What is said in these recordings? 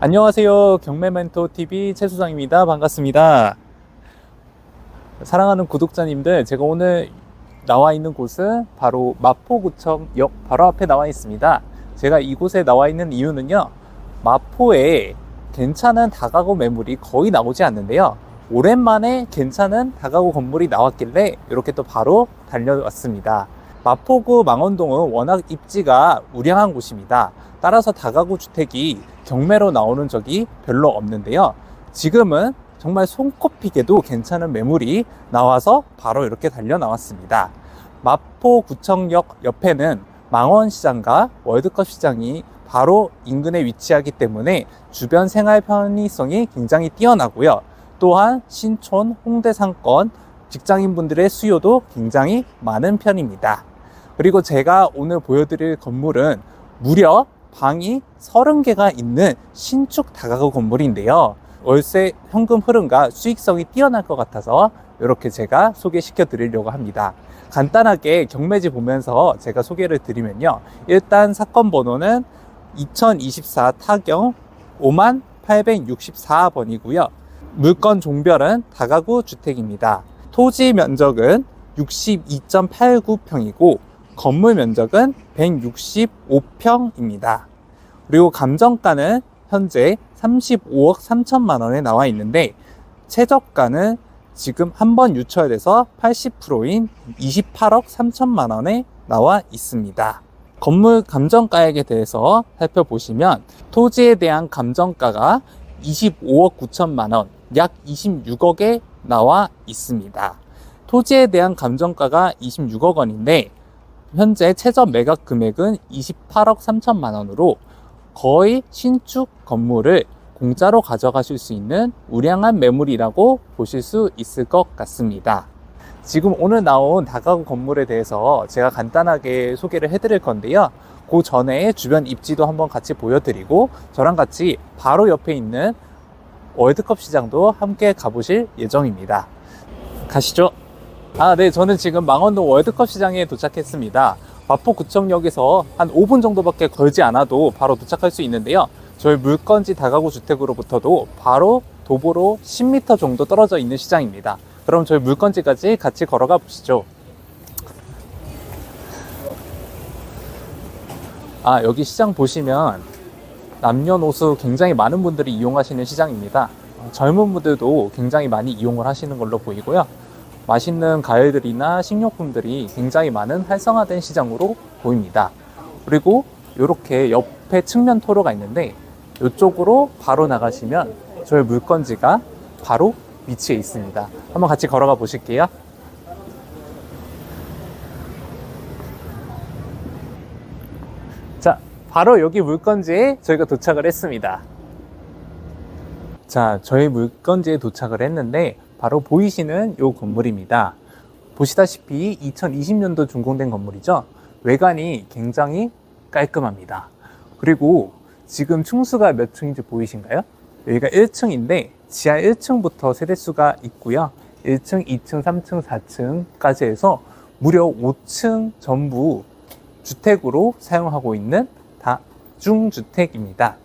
안녕하세요. 경매멘토TV 최수상입니다. 반갑습니다. 사랑하는 구독자님들, 제가 오늘 나와 있는 곳은 바로 마포구청역 바로 앞에 나와 있습니다. 제가 이곳에 나와 있는 이유는요, 마포에 괜찮은 다가구 매물이 거의 나오지 않는데요. 오랜만에 괜찮은 다가구 건물이 나왔길래 이렇게 또 바로 달려왔습니다. 마포구 망원동은 워낙 입지가 우량한 곳입니다. 따라서 다가구 주택이 경매로 나오는 적이 별로 없는데요. 지금은 정말 손꼽히게도 괜찮은 매물이 나와서 바로 이렇게 달려 나왔습니다. 마포구청역 옆에는 망원시장과 월드컵 시장이 바로 인근에 위치하기 때문에 주변 생활 편의성이 굉장히 뛰어나고요. 또한 신촌, 홍대 상권, 직장인분들의 수요도 굉장히 많은 편입니다. 그리고 제가 오늘 보여드릴 건물은 무려 방이 30개가 있는 신축 다가구 건물인데요. 월세 현금 흐름과 수익성이 뛰어날 것 같아서 이렇게 제가 소개시켜 드리려고 합니다. 간단하게 경매지 보면서 제가 소개를 드리면요. 일단 사건 번호는 2024 타경 5만 864번이고요. 물건 종별은 다가구 주택입니다. 토지 면적은 62.89평이고 건물 면적은 165평입니다. 그리고 감정가는 현재 35억 3천만 원에 나와 있는데 최저가는 지금 한 번 유찰돼서 80%인 28억 3천만 원에 나와 있습니다. 건물 감정가액에 대해서 살펴보시면 토지에 대한 감정가가 25억 9천만 원, 약 26억에 나와 있습니다. 토지에 대한 감정가가 26억 원인데 현재 최저 매각 금액은 28억 3천만 원으로 거의 신축 건물을 공짜로 가져가실 수 있는 우량한 매물이라고 보실 수 있을 것 같습니다. 지금 오늘 나온 다가구 건물에 대해서 제가 간단하게 소개를 해드릴 건데요. 그 전에 주변 입지도 한번 같이 보여드리고 저랑 같이 바로 옆에 있는 월드컵 시장도 함께 가보실 예정입니다. 가시죠. 아, 네. 저는 지금 망원동 월드컵 시장에 도착했습니다. 마포구청역에서 한 5분 정도밖에 걸지 않아도 바로 도착할 수 있는데요. 저희 물건지 다가구 주택으로부터도 바로 도보로 10m 정도 떨어져 있는 시장입니다. 그럼 저희 물건지까지 같이 걸어가 보시죠. 아, 여기 시장 보시면 남녀노소 굉장히 많은 분들이 이용하시는 시장입니다. 어, 젊은 분들도 굉장히 많이 이용을 하시는 걸로 보이고요. 맛있는 과일들이나 식료품들이 굉장히 많은 활성화된 시장으로 보입니다. 그리고 이렇게 옆에 측면 도로가 있는데 이쪽으로 바로 나가시면 저희 물건지가 바로 위치해 있습니다. 한번 같이 걸어가 보실게요. 자, 바로 여기 물건지에 저희가 도착을 했습니다. 자, 저희 물건지에 도착을 했는데 바로 보이시는 이 건물입니다. 보시다시피 2020년도 준공된 건물이죠. 외관이 굉장히 깔끔합니다. 그리고 지금 층수가 몇 층인지 보이신가요? 여기가 1층인데 지하 1층부터 세대수가 있고요. 1층, 2층, 3층, 4층까지 해서 무려 5층 전부 주택으로 사용하고 있는 다중주택입니다.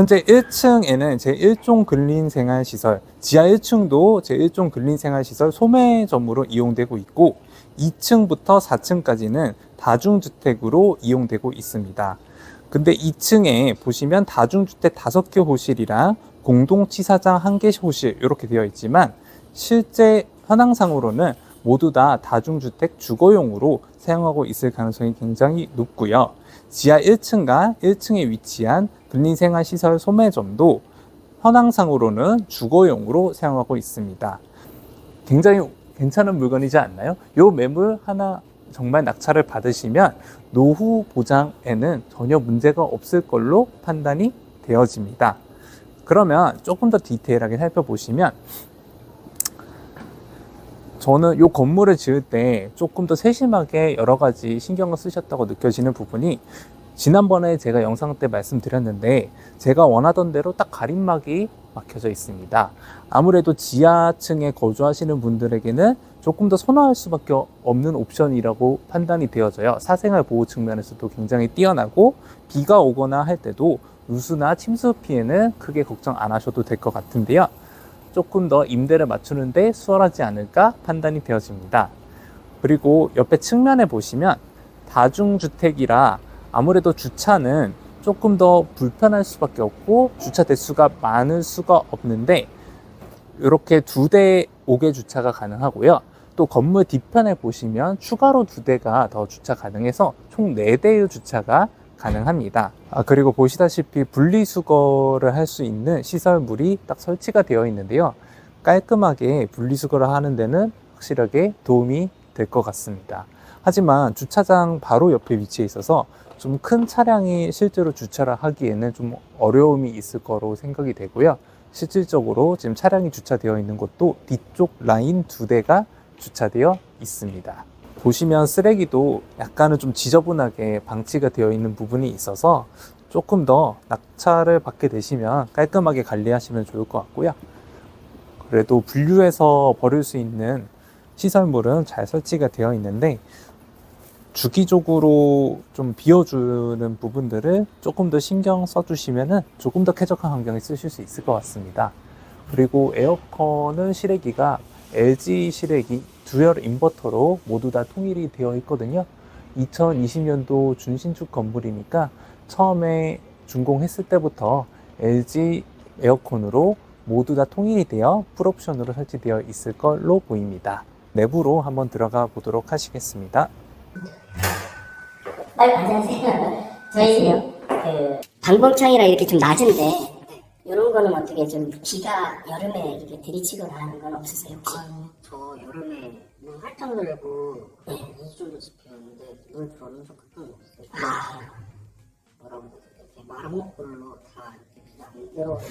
현재 1층에는 제1종 근린생활시설, 지하 1층도 제1종 근린생활시설 소매점으로 이용되고 있고 2층부터 4층까지는 다중주택으로 이용되고 있습니다. 근데 2층에 보시면 다중주택 5개 호실이랑 공동치사장 1개 호실 이렇게 되어 있지만 실제 현황상으로는 모두 다 다중주택 주거용으로 사용하고 있을 가능성이 굉장히 높고요. 지하 1층과 1층에 위치한 근린생활시설 소매점도 현황상으로는 주거용으로 사용하고 있습니다. 굉장히 괜찮은 물건이지 않나요? 이 매물 하나 정말 낙찰을 받으시면 노후 보장에는 전혀 문제가 없을 걸로 판단이 되어집니다. 그러면 조금 더 디테일하게 살펴보시면 저는 이 건물을 지을 때 조금 더 세심하게 여러 가지 신경을 쓰셨다고 느껴지는 부분이 지난번에 제가 영상 때 말씀드렸는데 제가 원하던 대로 딱 가림막이 막혀져 있습니다. 아무래도 지하층에 거주하시는 분들에게는 조금 더 선호할 수밖에 없는 옵션이라고 판단이 되어져요. 사생활 보호 측면에서도 굉장히 뛰어나고 비가 오거나 할 때도 누수나 침수 피해는 크게 걱정 안 하셔도 될 것 같은데요. 조금 더 임대를 맞추는데 수월하지 않을까 판단이 되어집니다. 그리고 옆에 측면에 보시면 다중주택이라 아무래도 주차는 조금 더 불편할 수밖에 없고 주차 대수가 많을 수가 없는데 이렇게 두 대 5개 주차가 가능하고요. 또 건물 뒤편에 보시면 추가로 두 대가 더 주차 가능해서 총 4대의 주차가 가능합니다. 아, 그리고 보시다시피 분리수거를 할 수 있는 시설물이 딱 설치가 되어 있는데요. 깔끔하게 분리수거를 하는 데는 확실하게 도움이 될 것 같습니다. 하지만 주차장 바로 옆에 위치해 있어서 좀 큰 차량이 실제로 주차를 하기에는 좀 어려움이 있을 거로 생각이 되고요. 실질적으로 지금 차량이 주차되어 있는 곳도 뒤쪽 라인 두 대가 주차되어 있습니다. 보시면 쓰레기도 약간은 좀 지저분하게 방치가 되어 있는 부분이 있어서 조금 더 낙차를 받게 되시면 깔끔하게 관리하시면 좋을 것 같고요. 그래도 분류해서 버릴 수 있는 시설물은 잘 설치가 되어 있는데 주기적으로 좀 비워주는 부분들을 조금 더 신경 써주시면은 조금 더 쾌적한 환경에 쓰실 수 있을 것 같습니다. 그리고 에어컨은 실외기가 LG 실외기 듀얼 인버터로 모두 다 통일이 되어 있거든요. 2020년도 준신축 건물이니까 처음에 준공했을 때부터 LG 에어컨으로 모두 다 통일이 되어 풀옵션으로 설치되어 있을 걸로 보입니다. 내부로 한번 들어가 보도록 하시겠습니다. 아유, 안녕하세요. 저희 그 방범창이라 이렇게 좀 낮은데 이런 거는 어떻게 좀 비가 여름에 이렇게 들이치거나 하는 건 없으세요 혹시? 아니, 저 여름에 문 활짝 열고 네. 2주 정도 집혔는데 눈 들어오는 적 크게 없어요. 아, 뭐라고 해야 되지? 이렇게 마름모꼴로 다 이렇게 비가 안 들어오는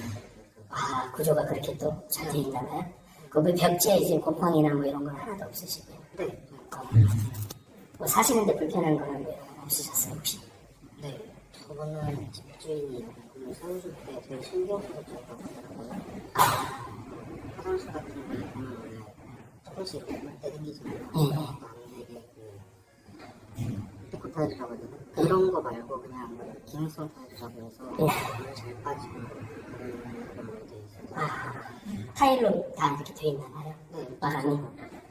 아 구조가 그렇게 또 잘 돼 있나봐요. 거기 벽지에 이제 곰팡이나 뭐 이런 건 하나도 없으시고요. 네, 어, 뭐 사시는데 불편한 거는 뭐 없으셨어요 혹시? 네. 저거는 집주인이 건물 세워줄 때 제일 신경 써서 줬다고 하더라고요. 화장실 같은 거 보면 조금씩 이렇게 물때 생기잖아요. 네. 나는 되게 그 깨끗하다고 해야 되나? 그런 거 말고 그냥 기능성 타입이라고 해서 물잘 빠지고 그런 걸로 돼 있어서 아, 타일로 다 이렇게 돼 있나 봐요. 네, 마감이.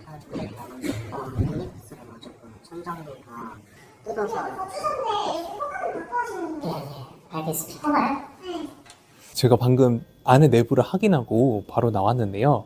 다 좋게 나는데 어, 넷플릭스를 맞췄고 천장도 다 뜯어서 예, 예, 알겠습니다. 제가 방금 안에 내부를 확인하고 바로 나왔는데요.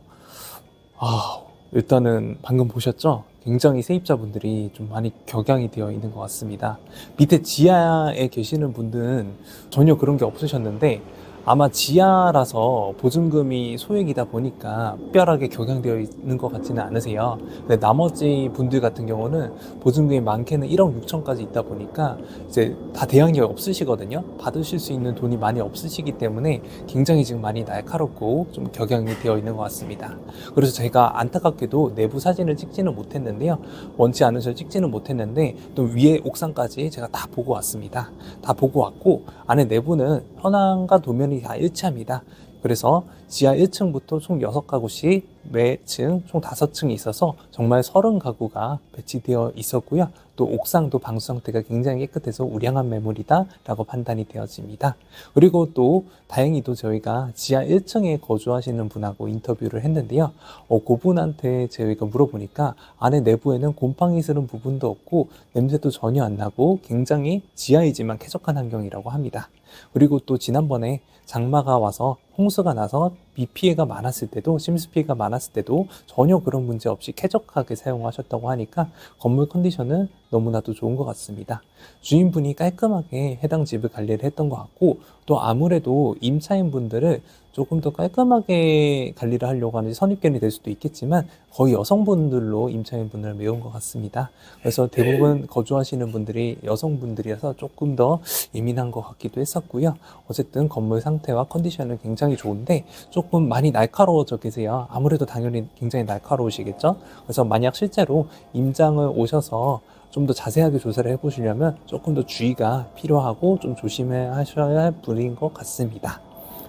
아, 일단은 방금 보셨죠? 굉장히 세입자분들이 좀 많이 격양이 되어 있는 것 같습니다. 밑에 지하에 계시는 분들은 전혀 그런 게 없으셨는데 아마 지하라서 보증금이 소액이다 보니까 특별하게 격양되어 있는 것 같지는 않으세요. 근데 나머지 분들 같은 경우는 보증금이 많게는 1억 6천까지 있다 보니까 이제 다 대항력이 없으시거든요. 받으실 수 있는 돈이 많이 없으시기 때문에 굉장히 지금 많이 날카롭고 좀 격양이 되어 있는 것 같습니다. 그래서 제가 안타깝게도 내부 사진을 찍지는 못했는데요. 원치 않으셔서 찍지는 못했는데 또 위에 옥상까지 제가 다 보고 왔습니다. 다 보고 왔고 안에 내부는 현황과 도면 이 다 일치합니다. 그래서 지하 1층부터 총 6가구씩 매층 총 5층이 있어서 정말 30가구가 배치되어 있었고요. 또 옥상도 방수 상태가 굉장히 깨끗해서 우량한 매물이다 라고 판단이 되어집니다. 그리고 또 다행히도 저희가 지하 1층에 거주하시는 분하고 인터뷰를 했는데요. 어, 그분한테 저희가 물어보니까 안에 내부에는 곰팡이 스른 부분도 없고 냄새도 전혀 안 나고 굉장히 지하이지만 쾌적한 환경이라고 합니다. 그리고 또 지난번에 장마가 와서 홍수가 나서 비 피해가 많았을 때도 심수 피해가 많았을 때도 전혀 그런 문제 없이 쾌적하게 사용하셨다고 하니까 건물 컨디션은 너무나도 좋은 것 같습니다. 주인분이 깔끔하게 해당 집을 관리를 했던 것 같고 또 아무래도 임차인 분들을 조금 더 깔끔하게 관리를 하려고 하는 선입견이 될 수도 있겠지만 거의 여성분들로 임차인 분을 메운 것 같습니다. 그래서 대부분 거주하시는 분들이 여성분들이어서 조금 더 예민한 것 같기도 했었고요. 어쨌든 건물 상태와 컨디션은 굉장히 좋은데 조금 많이 날카로워져 계세요. 아무래도 당연히 굉장히 날카로우시겠죠? 그래서 만약 실제로 임장을 오셔서 좀더 자세하게 조사를 해보시려면 조금 더 주의가 필요하고 좀 조심하셔야 할 분인 것 같습니다.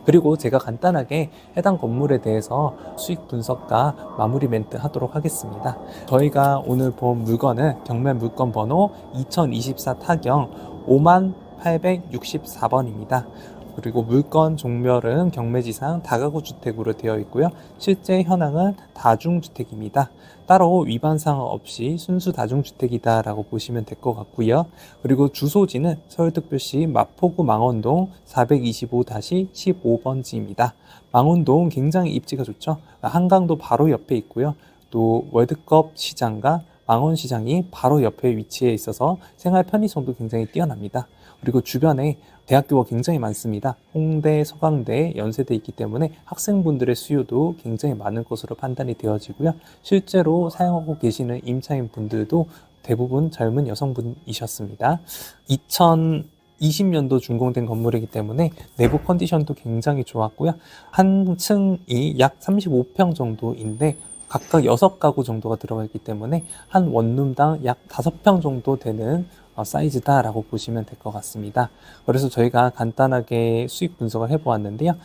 그리고 제가 간단하게 해당 건물에 대해서 수익 분석과 마무리 멘트 하도록 하겠습니다. 저희가 오늘 본 물건은 경매 물건 번호 2024 타경 5만 864번입니다. 그리고 물건 종멸은 경매지상 다가구 주택으로 되어 있고요. 실제 현황은 다중주택입니다. 따로 위반 사항 없이 순수 다중주택이다라고 보시면 될 것 같고요. 그리고 주소지는 서울특별시 마포구 망원동 425-15번지입니다. 망원동 굉장히 입지가 좋죠. 한강도 바로 옆에 있고요. 또 월드컵 시장과 망원시장이 바로 옆에 위치해 있어서 생활 편의성도 굉장히 뛰어납니다. 그리고 주변에 대학교가 굉장히 많습니다. 홍대, 서강대, 연세대 있기 때문에 학생분들의 수요도 굉장히 많은 것으로 판단이 되어지고요. 실제로 사용하고 계시는 임차인 분들도 대부분 젊은 여성분이셨습니다. 2020년도 준공된 건물이기 때문에 내부 컨디션도 굉장히 좋았고요. 한 층이 약 35평 정도인데 각각 6가구 정도가 들어가 있기 때문에 한 원룸당 약 5평 정도 되는 어, 사이즈다라고 보시면 될 것 같습니다. 그래서 저희가 간단하게 수익 분석을 해보았는데요.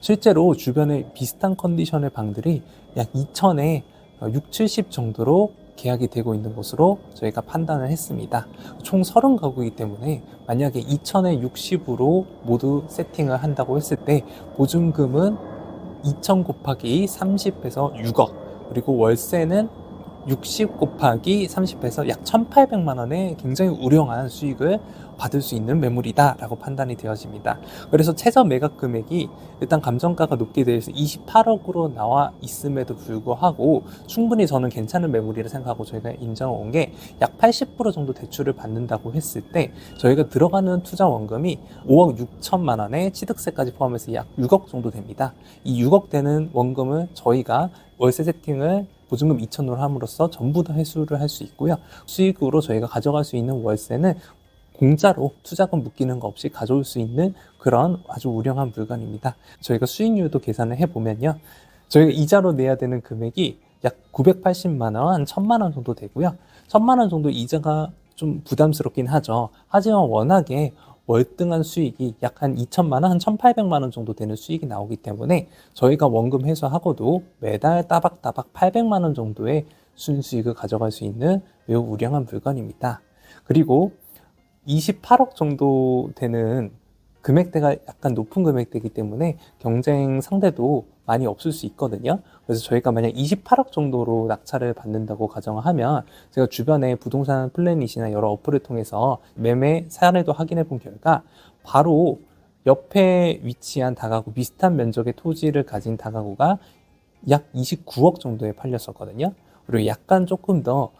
실제로 주변에 비슷한 컨디션의 방들이 약 2천에 6, 70 정도로 계약이 되고 있는 것으로 저희가 판단을 했습니다. 총 30가구이기 때문에 만약에 2천에 60으로 모두 세팅을 한다고 했을 때 보증금은 2천 곱하기 30에서 6억 그리고 월세는 60 곱하기 30에서 약 1,800만 원의 굉장히 우량한 수익을 받을 수 있는 매물이다라고 판단이 되어집니다. 그래서 최저 매각 금액이 일단 감정가가 높게 돼서 28억으로 나와 있음에도 불구하고 충분히 저는 괜찮은 매물이라 생각하고 저희가 인정을 온게약 80% 정도 대출을 받는다고 했을 때 저희가 들어가는 투자 원금이 5억 6천만 원에 취득세까지 포함해서 약 6억 정도 됩니다. 이 6억 되는 원금을 저희가 월세 세팅을 보증금 2천으로 함으로써 전부 다 회수를 할 수 있고요. 수익으로 저희가 가져갈 수 있는 월세는 공짜로 투자금 묶이는 거 없이 가져올 수 있는 그런 아주 우량한 물건입니다. 저희가 수익률도 계산을 해보면요. 저희가 이자로 내야 되는 금액이 약 980만 원, 한 1000만 원 정도 되고요. 1000만 원 정도 이자가 좀 부담스럽긴 하죠. 하지만 워낙에 월등한 수익이 약 한 2천만 원, 한 1,800만 원 정도 되는 수익이 나오기 때문에 저희가 원금 회수하고도 매달 따박따박 800만 원 정도의 순수익을 가져갈 수 있는 매우 우량한 물건입니다. 그리고 28억 정도 되는 금액대가 약간 높은 금액대이기 때문에 경쟁 상대도 많이 없을 수 있거든요. 그래서 저희가 만약 28억 정도로 낙찰을 받는다고 가정을 하면 제가 주변에 부동산 플래닛이나 여러 어플을 통해서 매매 사례도 확인해 본 결과 바로 옆에 위치한 다가구 비슷한 면적의 토지를 가진 다가구가 약 29억 정도에 팔렸었거든요. 그리고 약간 조금 더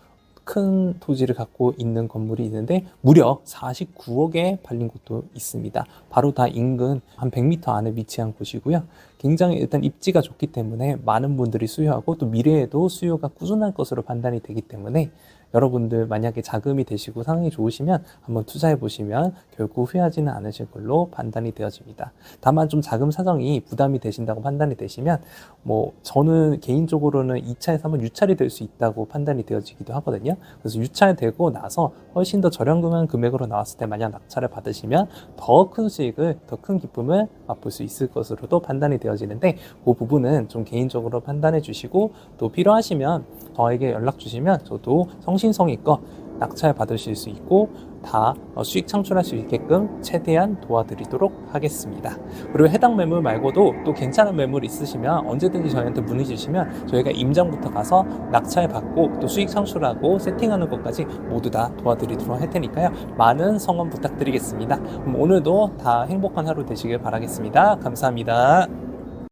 큰 토지를 갖고 있는 건물이 있는데 무려 49억에 팔린 곳도 있습니다. 바로 다 인근 한 100m 안에 위치한 곳이고요. 굉장히 일단 입지가 좋기 때문에 많은 분들이 수요하고 또 미래에도 수요가 꾸준할 것으로 판단이 되기 때문에 여러분들 만약에 자금이 되시고 상황이 좋으시면 한번 투자해 보시면 결국 후회하지는 않으실 걸로 판단이 되어집니다. 다만 좀 자금 사정이 부담이 되신다고 판단이 되시면 뭐 저는 개인적으로는 2차에서 한번 유찰이 될 수 있다고 판단이 되어지기도 하거든요. 그래서 유찰되고 나서 훨씬 더 저렴한 금액으로 나왔을 때 만약 낙찰을 받으시면 더 큰 수익을 더 큰 기쁨을 맛볼 수 있을 것으로도 판단이 되어지는데 그 부분은 좀 개인적으로 판단해 주시고 또 필요하시면 저에게 연락 주시면 저도 성 신성의껏 낙찰 받으실 수 있고 다 어, 수익 창출할 수 있게끔 최대한 도와드리도록 하겠습니다. 그리고 해당 매물 말고도 또 괜찮은 매물 있으시면 언제든지 저희한테 문의 주시면 저희가 임장부터 가서 낙찰 받고 또 수익 창출하고 세팅하는 것까지 모두 다 도와드리도록 할 테니까요. 많은 성원 부탁드리겠습니다. 그럼 오늘도 다 행복한 하루 되시길 바라겠습니다. 감사합니다.